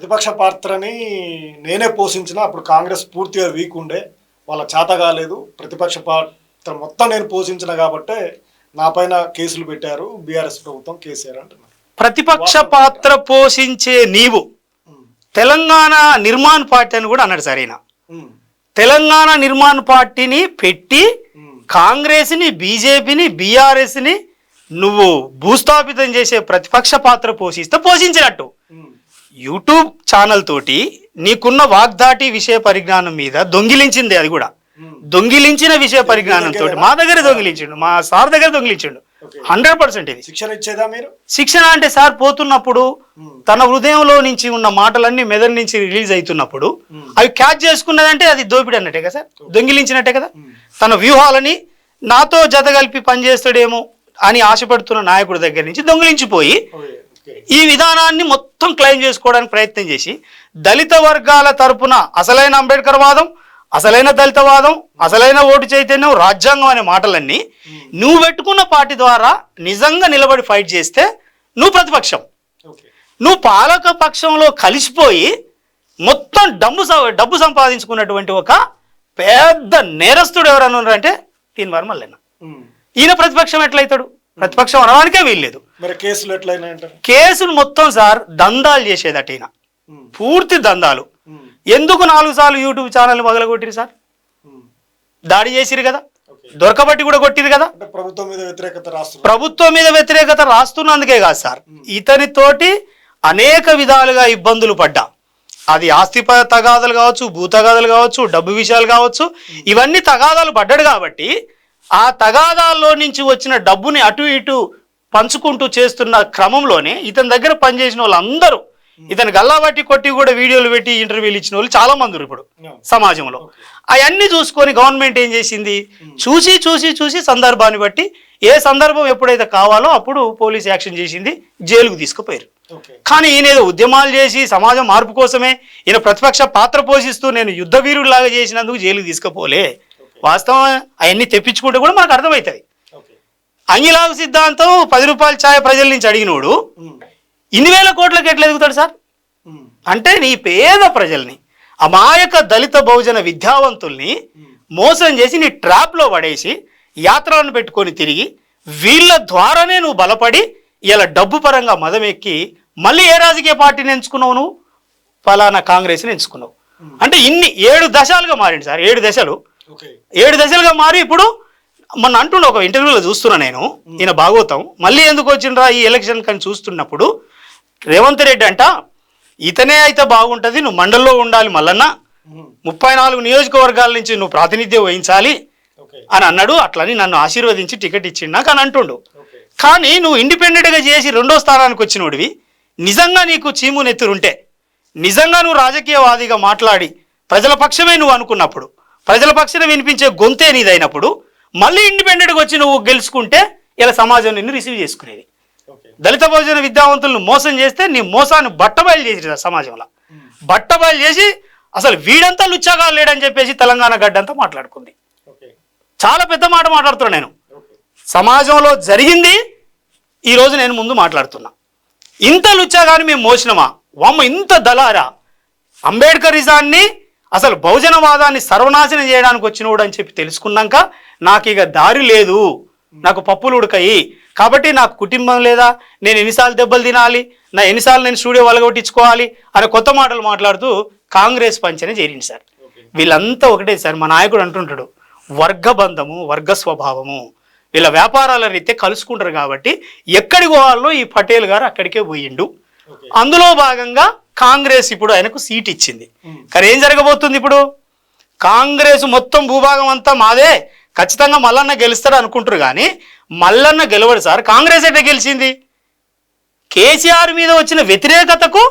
ప్రతిపక్ష పాత్రని నేనే పోషించిన అప్పుడు కాంగ్రెస్ పూర్తిగా వీక్ ఉండే వాళ్ళ చేత కాలేదు. ప్రతిపక్ష పాత్ర మొత్తం నేను పోషించిన కాబట్టే నా పైన కేసులు పెట్టారు బీఆర్ఎస్ ప్రభుత్వం కేసీఆర్ అంటున్నారు. ప్రతిపక్ష పాత్ర పోషించే నీవు తెలంగాణ నిర్మాణ్ పార్టీ అని కూడా అన్నాడు సరైన తెలంగాణ నిర్మాణ్ పార్టీని పెట్టి కాంగ్రెస్ని బీజేపీని బీఆర్ఎస్ని నువ్వు భూస్థాపితం చేసే ప్రతిపక్ష పాత్ర పోషిస్తే పోషించినట్టు. యూట్యూబ్ ఛానల్ తోటి నీకున్న వాగ్దాటి విషయ పరిజ్ఞానం మీద దొంగిలించింది అది కూడా. దొంగిలించిన విషయ పరిజ్ఞానంతో మా దగ్గర దొంగిలించిండు మా సార్ దగ్గర దొంగిలించిండు. హండ్రెడ్ పర్సెంట్ ఇది శిక్షణ ఇచ్చేదా మీరు శిక్షణ అంటే సార్ పోతున్నప్పుడు తన హృదయంలో నుంచి ఉన్న మాటలన్నీ మెదడు నుంచి రిలీజ్ అవుతున్నప్పుడు. అవి క్యాచ్ చేసుకున్నదంటే అది దోపిడి అన్నట్టే కదా సార్ దొంగిలించినట్టే కదా. తన వ్యూహాలని నాతో జతగలిపి పనిచేస్తాడేమో అని ఆశపడుతున్న నాయకుడి దగ్గర నుంచి దొంగిలించిపోయి. ఈ విధానాన్ని మొత్తం క్లెయిమ్ చేసుకోవడానికి ప్రయత్నం చేసి దళిత వర్గాల తరపున అసలైన అంబేద్కర్ వాదం అసలైన దళిత వాదం అసలైన ఓటు చైతన్యం రాజ్యాంగం అనే మాటలన్నీ నువ్వు పెట్టుకున్న పార్టీ ద్వారా నిజంగా నిలబడి ఫైట్ చేస్తే నువ్వు ప్రతిపక్షం. నువ్వు పాలక పక్షంలో కలిసిపోయి మొత్తం డబ్బు డబ్బు సంపాదించుకున్నటువంటి ఒక పెద్ద నేరస్తుడు ఎవరన్నా ఉన్నారంటే దీని మళ్ళీ. ఈయన ప్రతిపక్షం ఎట్లయితాడు? ప్రతిపక్షం అనడానికే వీల్లేదు. మరి కేసులు ఎట్లయినాయంటారు కేసులు మొత్తం సార్ దందాలు చేసేదట ఈయన. పూర్తి దందాలు. ఎందుకు నాలుగు సార్లు యూట్యూబ్ ఛానల్ మొదలుకొట్టిరు సార్. దాడి చేసిరు కదా. దొరకబట్టి కూడా కొట్టిరు కదా. ప్రభుత్వం మీద వ్యతిరేకత ప్రభుత్వం మీద వ్యతిరేకత రాస్తున్నందుకే కాదు సార్. ఇతనితోటి అనేక విధాలుగా ఇబ్బందులు పడ్డా. అది ఆస్తి తగాదాలు కావచ్చు భూ తగాదాలు కావచ్చు డబ్బు విషయాలు కావచ్చు ఇవన్నీ తగాదాలు పడ్డాడు కాబట్టి ఆ తగాదాల్లో నుంచి వచ్చిన డబ్బుని అటు ఇటు పంచుకుంటూ చేస్తున్న క్రమంలోనే ఇతని దగ్గర పనిచేసిన వాళ్ళందరూ ఇతను గల్లాబట్టి కొట్టి కూడా వీడియోలు పెట్టి ఇంటర్వ్యూలు ఇచ్చిన వాళ్ళు చాలా మంది ఇప్పుడు. సమాజంలో. అవన్నీ చూసుకొని గవర్నమెంట్ ఏం చేసింది? చూసి చూసి చూసి సందర్భాన్ని బట్టి ఏ సందర్భం ఎప్పుడైతే కావాలో అప్పుడు పోలీస్ యాక్షన్ చేసింది జైలుకు తీసుకుపోయారు. కానీ ఈయన ఏదో ఉద్యమాలు చేసి సమాజం మార్పు కోసమే ఈయన ప్రతిపక్ష పాత్ర పోషిస్తూ నేను యుద్ధ వీరుడిలాగా చేసినందుకు జైలుకు తీసుకుపోలే. వాస్తవం అవన్నీ తెప్పించుకుంటే కూడా మనకు అర్థమవుతుంది. ఓకే అంగిలాగు సిద్ధాంతం పది రూపాయల ఛాయ ప్రజల నుంచి అడిగినోడు ఇన్ని వేల కోట్లకి ఎట్లా ఎదుగుతాడు సార్? అంటే నీ పేద ప్రజల్ని అమాయక దళిత బహుజన విద్యావంతుల్ని మోసం చేసి నీ ట్రాప్లో పడేసి యాత్రలను పెట్టుకొని తిరిగి వీళ్ళ ద్వారానే నువ్వు బలపడి ఇలా డబ్బు పరంగా మదమెక్కి మళ్ళీ ఏ రాజకీయ పార్టీని ఎంచుకున్నావు నువ్వు? ఫలానా కాంగ్రెస్ని ఎంచుకున్నావు. అంటే ఇన్ని ఏడు దశలుగా మారింది సార్ ఏడు దశలు. ఏడు దశలుగా మారి ఇప్పుడు మొన్న అంటుండే ఒక ఇంటర్వ్యూలో చూస్తున్నా నేను ఈయన భాగవతం మళ్ళీ ఎందుకు వచ్చిండ్రా ఈ ఎలక్షన్ కానీ చూస్తున్నప్పుడు? రేవంత్ రెడ్డి అంట ఇతనే అయితే బాగుంటుంది నువ్వు మండల్లో ఉండాలి మల్లన్న. ముప్పై నాలుగు నియోజకవర్గాల నుంచి నువ్వు ప్రాతినిధ్యం వహించాలి అని అన్నాడు. అట్లని నన్ను ఆశీర్వదించి టికెట్ ఇచ్చిండు నాకు అని అంటుండు. కానీ నువ్వు ఇండిపెండెంట్గా చేసి రెండో స్థానానికి వచ్చినోడివి. నిజంగా నీకు చీము నెత్తురుంటే నిజంగా నువ్వు రాజకీయవాదిగా మాట్లాడి ప్రజల పక్షమే నువ్వు అనుకున్నప్పుడు ప్రజల పక్షాన వినిపించే గొంతే నీదైనప్పుడు మళ్ళీ ఇండిపెండెంట్గా వచ్చి నువ్వు గెలుచుకుంటే ఇలా సమాజం నిన్ను రిసీవ్ చేసుకునేది. దళిత బహుజన విద్యావంతులను మోసం చేస్తే నీ మోసాన్ని బట్టబయలు చేసి సమాజంలో. బట్టబయలు చేసి అసలు వీడంతా లుచ్చాగా లేడని చెప్పేసి తెలంగాణ గడ్డంతా మాట్లాడుకుంది. చాలా పెద్ద మాట మాట్లాడుతున్నా నేను. సమాజంలో జరిగింది ఈరోజు నేను ముందు మాట్లాడుతున్నా. ఇంత లుచ్చాగాని మేము మోసినమా? వామ్మ ఇంత దళారా? అంబేద్కరిజాన్ని అసలు బహుజనవాదాన్ని సర్వనాశనం చేయడానికి వచ్చినోడు అని చెప్పి తెలుసుకున్నాక నాకు ఇక దారి లేదు. నాకు పప్పులు ఉడకాయి. కాబట్టి నాకు కుటుంబం లేదా నేను ఎన్నిసార్లు దెబ్బలు తినాలి నా ఎన్నిసార్లు నేను స్టూడియో వలగొట్టించుకోవాలి అనే కొత్త మాటలు మాట్లాడుతూ కాంగ్రెస్ పంచనే చేరింది సార్. వీళ్ళంతా ఒకటే సార్ మా నాయకుడు అంటుంటాడు వర్గబంధము వర్గ స్వభావము. వీళ్ళ వ్యాపారాల రీత్యా కలుసుకుంటారు కాబట్టి ఎక్కడికి పోవాలో ఈ పటేల్ గారు అక్కడికే పోయిండు. అందులో భాగంగా కాంగ్రెస్ ఇప్పుడు ఆయనకు సీట్ ఇచ్చింది. కానీ ఏం జరగబోతుంది ఇప్పుడు? కాంగ్రెస్ మొత్తం భూభాగం అంతా మాదే. ఖచ్చితంగా మల్లన్న గెలుస్తాడు అనుకుంటారు కానీ మల్లన్న గెలవడు సార్. కాంగ్రెస్ ఎట్లా గెలిచింది? కేసీఆర్ మీద వచ్చిన వ్యతిరేకతకు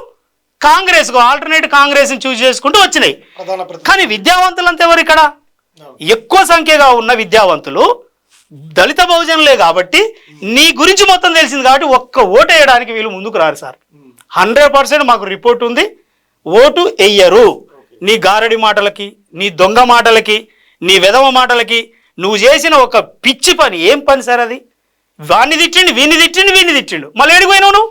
కాంగ్రెస్కు ఆల్టర్నేట్ కాంగ్రెస్ని చూస్ చేసుకుంటూ వచ్చినాయి. కానీ విద్యావంతులంతా ఎవరు ఇక్కడ? ఎక్కువ సంఖ్యగా ఉన్న విద్యావంతులు దళిత బహుజనులే కాబట్టి నీ గురించి మొత్తం తెలిసింది కాబట్టి ఒక్క ఓటు వేయడానికి వీళ్ళు ముందుకు రారు సార్. హండ్రెడ్ పర్సెంట్ మాకు రిపోర్ట్ ఉంది. ఓటు వెయ్యరు నీ గారడి మాటలకి నీ దొంగ మాటలకి నీ వెధవ మాటలకి నువ్వు చేసిన ఒక పిచ్చి పని. ఏం పని సార్ అది? వాణ్ణి తిట్టిండు వీణ్ణి తిట్టిండు వీణ్ణి తిట్టిండు. మళ్ళీ ఏడిపోయినావు నువ్వు?